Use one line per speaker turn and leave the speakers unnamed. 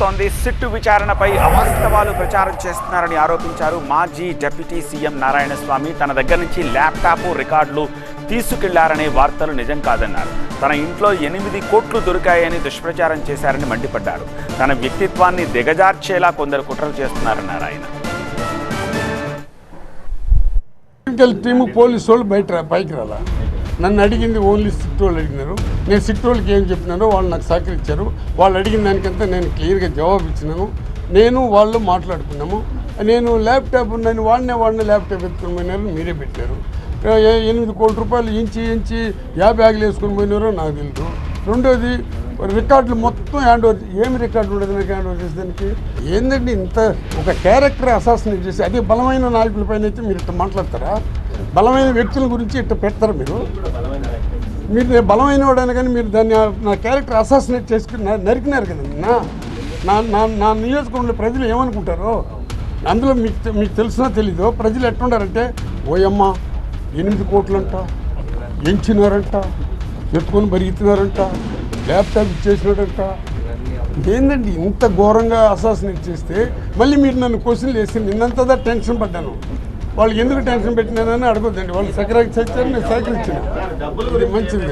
తోంది sit విచారణపై అవాస్తవాలు ప్రచారం చేస్తున్నారని ఆరోపించారు మాజీ డిప్యూటీ సీఎం నారాయణస్వామి. తన దగ్గర నుంచి ల్యాప్టాప్ రికార్డులు తీసుకెళ్ళారనే వార్తలు నిజం కాదన్నారు. తన ఇంట్లో ఎనిమిది కోట్లు దొరికాయని దుష్ప్రచారం చేశారని మండిపడ్డారు. తన వ్యక్తిత్వాన్ని దిగజార్చేలా కొందరు కుట్రలు చేస్తున్నారన్నారు ఆయన.
టీము పోలీసు వాళ్ళు బయట పైకి రాలా? నన్ను అడిగింది ఓన్లీ సిట్ వాళ్ళు అడిగినారు. నేను సిట్ వాళ్ళకి ఏం చెప్పినానో వాళ్ళు నాకు సహకరించారు. వాళ్ళు అడిగిన దానికంతా నేను క్లియర్గా జవాబు ఇచ్చినాను. నేను వాళ్ళు మాట్లాడుకున్నాము. నేను ల్యాప్టాప్ నేను వాడినే వాడిన ల్యాప్టాప్ ఎత్తుకుని పోయినారు మీరే పెట్టారు. ఏ- ఎనిమిది కోట్ల రూపాయలు ఇంచి ఇంచి యా బ్యాగులు వేసుకుని పోయినారో నాకు తెలియదు రెండోది రికార్డులు మొత్తం హ్యాండ్ ఓవర్ ఏమి రికార్డు ఉండదు నాకు హ్యాండ్ ఓవర్ చేసేదానికి ఏంటంటే ఇంత ఒక క్యారెక్టర్ అసాసినేట్ చేసి అదే బలమైన నాయకుల పైన అయితే మీరు ఇట్లా మాట్లాడతారా? బలమైన వ్యక్తుల గురించి ఇట్లా పెడతారు మీరు? మీరు నేను బలమైన వాడైనా కానీ మీరు దాన్ని నా క్యారెక్టర్ అసాసినేట్ చేసుకుని నరికినారు కదండి నా నా నా నియోజకవర్గంలో ప్రజలు ఏమనుకుంటారో? అందులో మీకు మీకు తెలిసినా తెలీదు? ప్రజలు ఎట్లుండారంటే ఓయమ్మ ఎనిమిది కోట్లంట ఎంచినారంట ఎత్తుకొని బరిగితున్నారంట ల్యాప్టాప్ ఇచ్చేసినాడంట ఏందండి ఇంత ఘోరంగా అసాసినేట్ చేస్తే మళ్ళీ మీరు నన్ను క్వశ్చన్లు వేసి నిన్నంతదా టెన్షన్ పడ్డాను. వాళ్ళు ఎందుకు టెన్షన్ పెట్టినానని అడగొద్దండి. వాళ్ళు సకరాకి చచ్చారు నేను సైకిల్ ఇచ్చాను. మంచిది.